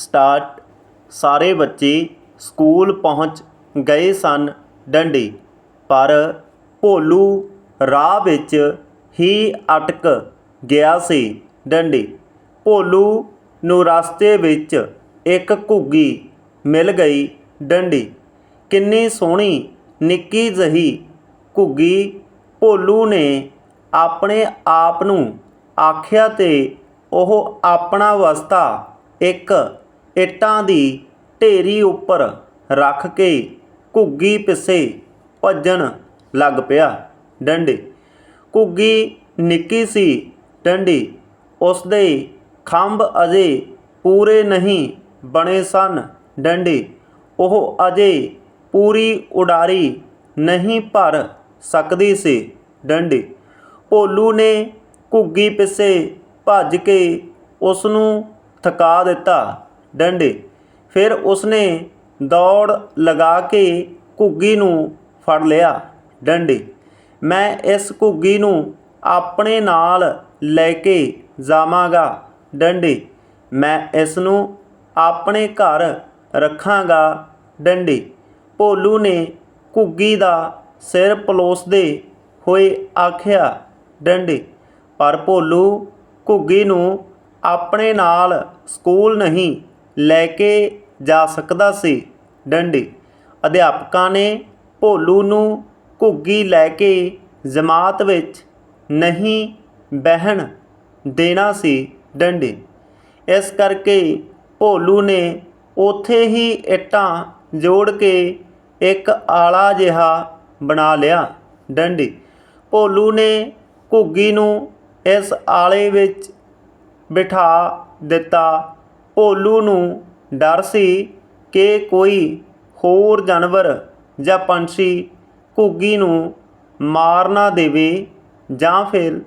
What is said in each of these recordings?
Start ਸਾਰੇ ਬੱਚੇ school ਪਹੁੰਚ ਗਏ ਸਨ ਡੰਡੀ, ਪਰ ਭੋਲੂ ਰਾਹ ਵਿੱਚ ਹੀ ਅਟਕ ਗਿਆ ਸੀ ਡੰਡੀ। ਭੋਲੂ ਨੂੰ ਰਸਤੇ ਵਿੱਚ ਇੱਕ ਘੁੱਗੀ ਮਿਲ ਗਈ ਡੰਡੀ। ਕਿੰਨੀ ਸੋਹਣੀ, ਨਿੱਕੀ ਜਹੀ ਘੁੱਗੀ ਭੋਲੂ ਨੇ ਆਪਣੇ ਆਪ ਨੂੰ ਆਖਿਆ ਤੇ ਉਹ ਆਪਣਾ ਵਸਤਾ ਇੱਕ ਇੱਟਾਂ ਦੀ ਢੇਰੀ ਉੱਪਰ ਰੱਖ ਕੇ ਘੁੱਗੀ ਪਿੱਛੇ ਭੱਜਣ ਲੱਗ ਪਿਆ ਡੰਡੀ। ਘੁੱਗੀ ਨਿੱਕੀ ਸੀ ਡੰਡੀ। ਉਸਦੇ ਖੰਭ ਅਜੇ ਪੂਰੇ ਨਹੀਂ ਬਣੇ ਸਨ ਡੰਡੀ। ਉਹ ਅਜੇ ਪੂਰੀ ਉਡਾਰੀ ਨਹੀਂ ਭਰ ਸਕਦੀ ਸੀ ਡੰਡੀ। ਭੋਲੂ ਨੇ ਘੁੱਗੀ ਪਿੱਛੇ ਭੱਜ ਕੇ ਉਸ ਨੂੰ ਥਕਾ ਦਿੱਤਾ। ਡੰਡੇ। ਫਿਰ ਉਸਨੇ ਦੌੜ ਲਗਾ ਕੇ ਘੁੱਗੀ ਨੂੰ ਫੜ ਲਿਆ, ਡੰਡੇ। ਮੈਂ ਇਸ ਘੁੱਗੀ ਨੂੰ ਆਪਣੇ ਨਾਲ ਲੈ ਕੇ ਜਾਵਾਂਗਾ, ਡੰਡੇ। ਮੈਂ ਇਸ ਨੂੰ ਆਪਣੇ ਘਰ ਰੱਖਾਂਗਾ, ਡੰਡੇ। ਭੋਲੂ ਨੇ ਘੁੱਗੀ ਦਾ ਸਿਰ ਪਲੋਸਦੇ ਹੋਏ ਆਖਿਆ, ਡੰਡੇ। ਪਰ ਭੋਲੂ ਘੁੱਗੀ ਨੂੰ ਆਪਣੇ ਨਾਲ ਸਕੂਲ ਨਹੀਂ ਲੈ ਕੇ ਜਾ ਸਕਦਾ ਸੀ। ਡੰਡੀ ਅਧਿਆਪਕਾਂ ਨੇ ਭੋਲੂ ਨੂੰ ਘੁੱਗੀ ਲੈ ਕੇ ਜਮਾਤ ਵਿੱਚ ਨਹੀਂ ਬਹਿਣ ਦੇਣਾ ਸੀ ਡੰਡੀ। ਇਸ ਕਰਕੇ ਭੋਲੂ ਨੇ ਉੱਥੇ ਹੀ ਇੱਟਾਂ ਜੋੜ ਕੇ ਇੱਕ ਆਲਾ ਜਿਹਾ ਬਣਾ ਲਿਆ। ਡੰਡੀ ਭੋਲੂ ਨੇ ਘੁੱਗੀ ਨੂੰ ਇਸ ਆਲੇ ਵਿੱਚ ਬਿਠਾ ਦਿੱਤਾ। ਭੋਲੂ ਨੂੰ ਡਰ ਸੀ ਕਿ ਕੋਈ ਹੋਰ ਜਾਨਵਰ ਜਾਂ ਪੰਛੀ ਘੁੱਗੀ ਨੂੰ ਮਾਰ ਨਾ ਦੇਵੇ ਜਾਂ ਫਿਰ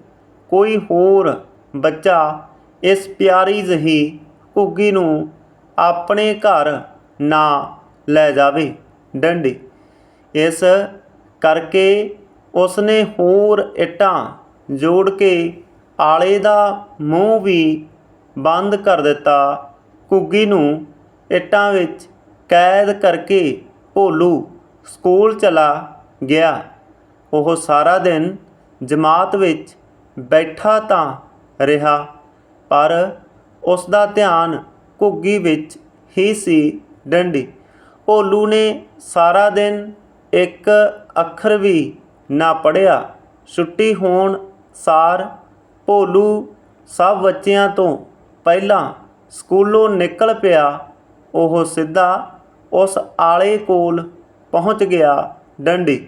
ਕੋਈ ਹੋਰ ਬੱਚਾ ਇਸ ਪਿਆਰੀ ਜਹੀ ਘੁੱਗੀ ਨੂੰ ਆਪਣੇ ਘਰ ਨਾ ਲੈ ਜਾਵੇ। ਡੰਡੀ। ਇਸ ਕਰਕੇ ਉਸਨੇ ਹੋਰ ਇੱਟਾਂ ਜੋੜ ਕੇ ਆਲੇ ਦਾ ਮੂੰਹ ਵੀ ਬੰਦ ਕਰ ਦਿੱਤਾ ਘੁੱਗੀ ਨੂੰ ਇੱਟਾਂ ਵਿੱਚ ਕੈਦ ਕਰਕੇ ਭੋਲੂ ਸਕੂਲ ਚਲਾ ਗਿਆ। ਉਹ ਸਾਰਾ ਦਿਨ ਜਮਾਤ ਵਿੱਚ ਬੈਠਾ ਤਾਂ ਰਿਹਾ, ਪਰ ਉਸ ਦਾ ਧਿਆਨ ਘੁੱਗੀ ਵਿੱਚ ਹੀ ਸੀ ਡੰਡੀ। ਭੋਲੂ ਨੇ ਸਾਰਾ ਦਿਨ ਇੱਕ ਅੱਖਰ ਵੀ ਨਾ ਪੜਿਆ ਛੁੱਟੀ ਹੋਣ ਸਾਰ ਭੋਲੂ ਸਭ ਬੱਚਿਆਂ ਤੋਂ ਪਹਿਲਾਂ ਸਕੂਲੋਂ ਨਿਕਲ ਪਿਆ, ਉਹ ਸਿੱਧਾ ਉਸ ਆਲੇ ਕੋਲ ਪਹੁੰਚ ਗਿਆ ਡੰਡੀ,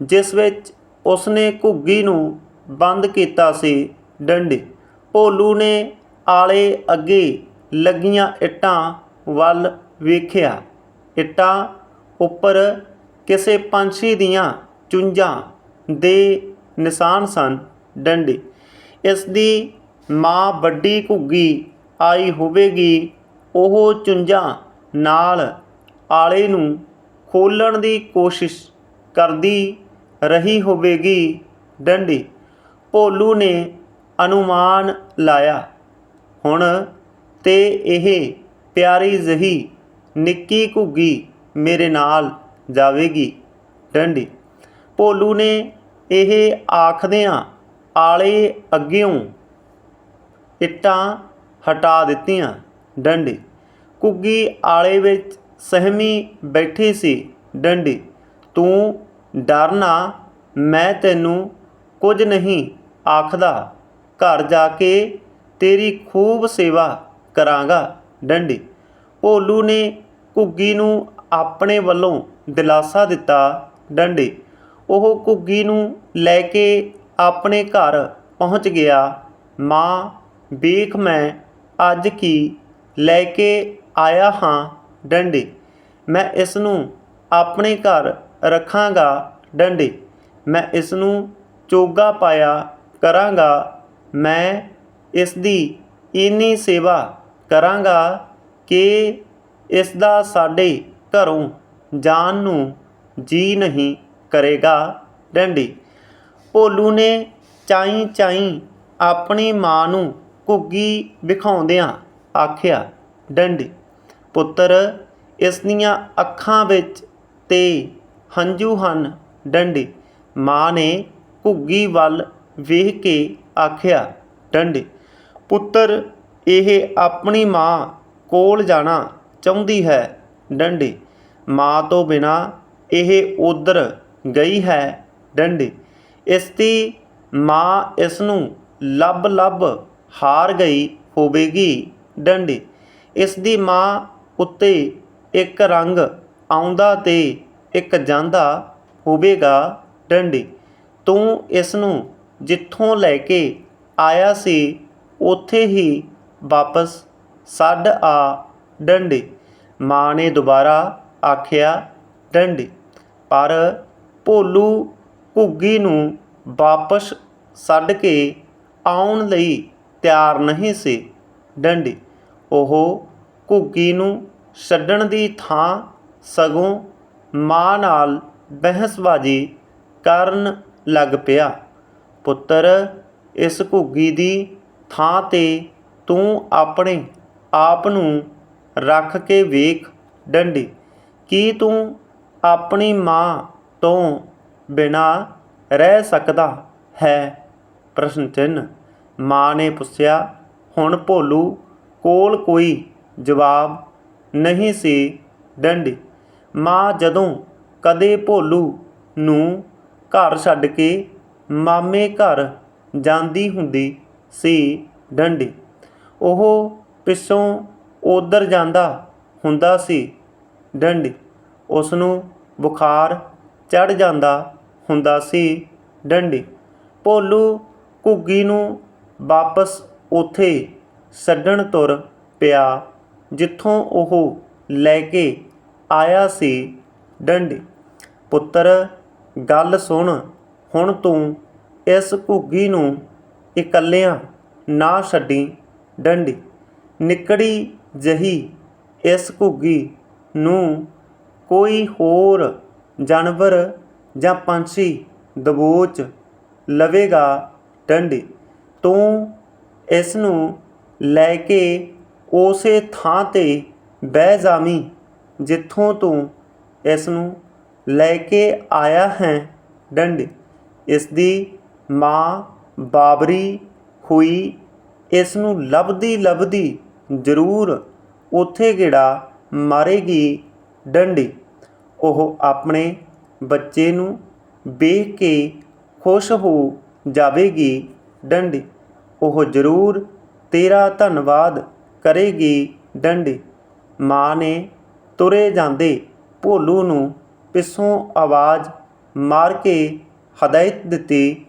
ਜਿਸ ਵਿੱਚ ਉਸਨੇ ਘੁੱਗੀ ਨੂੰ ਬੰਦ ਕੀਤਾ ਸੀ ਡੰਡੀ। ਭੋਲੂ ਨੇ ਆਲੇ ਅੱਗੇ ਲੱਗੀਆਂ ਇੱਟਾਂ ਵੱਲ ਵੇਖਿਆ। ਇੱਟਾਂ ਉੱਪਰ ਕਿਸੇ ਪੰਛੀ ਦੀਆਂ ਚੁੰਝਾਂ ਦੇ ਨਿਸ਼ਾਨ ਸਨ ਡੰਡੀ। ਇਸ ਦੀ ਮਾਂ ਵੱਡੀ ਘੁੱਗੀ ਆਈ ਹੋਵੇਗੀ, ਉਹ ਚੁੰਝਾਂ ਨਾਲ ਆਲੇ ਨੂੰ ਖੋਲਣ ਦੀ ਕੋਸ਼ਿਸ਼ ਕਰਦੀ ਰਹੀ ਹੋਵੇਗੀ, ਡੰਡੀ ਭੋਲੂ ਨੇ ਅਨੁਮਾਨ ਲਾਇਆ। ਹੁਣ ਤੇ ਇਹ ਪਿਆਰੀ ਜਹੀ ਨਿੱਕੀ ਘੁੱਗੀ ਮੇਰੇ ਨਾਲ ਜਾਵੇਗੀ, ਡੰਡੀ ਭੋਲੂ ਨੇ ਇਹ ਆਖਦਿਆਂ ਆਲੇ ਅੱਗਿਓਂ ਇੱਟਾਂ ਹਟਾ ਦਿੱਤੀਆਂ। ਡੰਡੀ। ਘੁੱਗੀ ਆਲੇ ਵਿੱਚ ਸਹਿਮੀ ਬੈਠੀ ਸੀ। ਡੰਡੀ, ਤੂੰ ਡਰਨਾ, ਮੈਂ ਤੈਨੂੰ ਕੁਝ ਨਹੀਂ ਆਖਦਾ। ਘਰ ਜਾ ਕੇ ਤੇਰੀ ਖੂਬ ਸੇਵਾ ਕਰਾਂਗਾ। ਡੰਡੀ, ਭੋਲੂ ਨੇ ਘੁੱਗੀ ਨੂੰ ਆਪਣੇ ਵੱਲੋਂ ਦਿਲਾਸਾ ਦਿੱਤਾ। ਡੰਡੀ, ਉਹ ਘੁੱਗੀ ਨੂੰ ਲੈ ਕੇ ਆਪਣੇ ਘਰ ਪਹੁੰਚ ਗਿਆ। ਮਾਂ, ਵੇਖ ਮੈਂ ਅੱਜ ਕੀ ਲੈ ਕੇ ਆਇਆ ਹਾਂ ਡੰਡੇ? ਮੈਂ ਇਸ ਨੂੰ ਆਪਣੇ ਘਰ ਰੱਖਾਂਗਾ ਡੰਡੇ। ਮੈਂ ਇਸ ਨੂੰ ਚੋਗਾ ਪਾਇਆ ਕਰਾਂਗਾ। ਮੈਂ ਇਸ ਦੀ ਇੰਨੀ ਸੇਵਾ ਕਰਾਂਗਾ ਕਿ ਇਸ ਦਾ ਸਾਡੇ ਘਰੋਂ ਜਾਣ ਨੂੰ ਜੀ ਨਹੀਂ ਕਰੇਗਾ ਡੰਡੀ। ਭੋਲੂ ਨੇ ਚਾਈ ਚਾਈ ਆਪਣੀ ਮਾਂ ਨੂੰ ਘੁੱਗੀ ਵਿਖਾਉਂਦਿਆਂ ਆਖਿਆ, ਡੰਡੀ, ਪੁੱਤਰ, ਇਸ ਦੀਆਂ ਅੱਖਾਂ ਵਿੱਚ ਤੇ ਹੰਝੂ ਹਨ, ਡੰਡੇ। ਮਾਂ ਨੇ ਘੁੱਗੀ ਵੱਲ ਵੇਖ ਕੇ ਆਖਿਆ, ਡੰਡੇ, ਪੁੱਤਰ, ਇਹ ਆਪਣੀ ਮਾਂ ਕੋਲ ਜਾਣਾ ਚਾਹੁੰਦੀ ਹੈ, ਡੰਡੇ। ਮਾਂ ਤੋਂ ਬਿਨਾ ਇਹ ਉਧਰ ਗਈ ਹੈ, ਡੰਡੇ। ਇਸ ਦੀ ਮਾਂ ਇਸ ਨੂੰ ਲੱਭ ਲੱਭ ਹਾਰ ਗਈ ਹੋਵੇਗੀ ਡੰਡੇ। ਇਸ ਦੀ ਮਾਂ ਉੱਤੇ ਇੱਕ ਰੰਗ ਆਉਂਦਾ ਤੇ ਇੱਕ ਜਾਂਦਾ ਹੋਵੇਗਾ ਡੰਡੀ। ਤੂੰ ਇਸ ਨੂੰ ਜਿੱਥੋਂ ਲੈ ਕੇ ਆਇਆ ਸੀ, ਉੱਥੇ ਹੀ ਵਾਪਸ ਛੱਡ ਆ ਡੰਡੇ। ਮਾਂ ਨੇ ਦੁਬਾਰਾ ਆਖਿਆ, ਡੰਡੇ, ਪਰ ਭੋਲੂ ਘੁੱਗੀ ਨੂੰ ਵਾਪਸ ਛੱਡ ਕੇ ਆਉਣ ਲਈ ਤਿਆਰ ਨਹੀਂ ਸੀ। ਡੰਡੀ ਉਹ ਘੁੱਗੀ ਨੂੰ ਛੱਡਣ ਦੀ ਥਾਂ ਸਗੋਂ ਮਾਂ ਨਾਲ ਬਹਿਸਬਾਜ਼ੀ ਕਰਨ ਲੱਗ ਪਿਆ। ਪੁੱਤਰ, ਇਸ ਘੁੱਗੀ ਦੀ ਥਾਂ ਤੇ ਤੂੰ ਆਪਣੇ ਆਪ ਨੂੰ ਰੱਖ ਕੇ ਵੇਖ। ਡੰਡੀ, ਕੀ ਤੂੰ ਆਪਣੀ ਮਾਂ ਤੋਂ ਬਿਨਾ ਰਹਿ ਸਕਦਾ ਹੈ? ਪ੍ਰਸ਼ਨ ਚਿੰਨ੍ਹ ਮਾਂ ਨੇ ਪੁੱਛਿਆ, ਹੁਣ ਭੋਲੂ, ਕੋਲ ਕੋਈ ਜਵਾਬ ਨਹੀਂ ਸੀ ਡੰਡੀ। ਮਾਂ ਜਦੋਂ ਕਦੇ ਭੋਲੂ ਨੂੰ ਘਰ ਛੱਡ ਕੇ ਮਾਮੇ ਘਰ ਜਾਂਦੀ ਹੁੰਦੀ ਸੀ ਡੰਡੀ, ਉਹ ਪਿੱਛੋਂ ਉਧਰ ਜਾਂਦਾ ਹੁੰਦਾ ਸੀ ਡੰਡੀ। ਉਸ ਨੂੰ ਬੁਖਾਰ ਚੜ ਜਾਂਦਾ ਹੁੰਦਾ ਸੀ ਡੰਡੀ। ਭੋਲੂ ਘੁੱਗੀ ਨੂੰ ਵਾਪਸ ਉੱਥੇ ਛੱਡਣ ਤੁਰ ਪਿਆ, ਜਿੱਥੋਂ ਉਹ ਲੈ ਕੇ ਆਇਆ ਸੀ। ਡੰਡੀ, ਪੁੱਤਰ, ਗੱਲ ਸੁਣ, ਹੁਣ ਤੂੰ ਇਸ ਘੁੱਗੀ ਨੂੰ ਇਕੱਲਿਆਂ ਨਾ ਛੱਡੀ। ਡੰਡੀ, ਨਿਕੜੀ ਜਹੀ ਇਸ ਘੁੱਗੀ ਨੂੰ ਕੋਈ ਹੋਰ ਜਾਨਵਰ ਜਾਂ ਪੰਛੀ ਦਬੋਚ ਲਵੇਗਾ। ਡੰਡੀ ਤੂੰ ਇਸ ਨੂੰ ਲੈ ਕੇ ਉਸੇ ਥਾਂ ਤੇ ਬਹਿ ਜਾਵੀਂ, ਜਿੱਥੋਂ ਤੂੰ ਇਸ ਨੂੰ ਲੈ ਕੇ ਆਇਆ ਹੈ। ਡੰਡ। ਇਸ ਦੀ ਮਾਂ ਬਾਬਰੀ ਹੋਈ ਇਸ ਨੂੰ ਲੱਭਦੀ ਲੱਭਦੀ ਜ਼ਰੂਰ ਉੱਥੇ ਗੇੜਾ ਮਾਰੇਗੀ। ਡੰਡੀ। ਉਹ ਆਪਣੇ ਬੱਚੇ ਨੂੰ ਵੇਖ ਕੇ ਖੁਸ਼ ਹੋ ਜਾਵੇਗੀ। ਡੰਡੀ। ਉਹ ਜ਼ਰੂਰ ਤੇਰਾ ਧੰਨਵਾਦ ਕਰੇਗੀ ਡੰਡੀ। ਮਾਂ ਨੇ ਤੁਰੇ ਜਾਂਦੇ ਭੋਲੂ ਨੂੰ ਪਿੱਛੋਂ ਆਵਾਜ਼ ਮਾਰ ਕੇ ਹਦਾਇਤ ਦਿੱਤੀ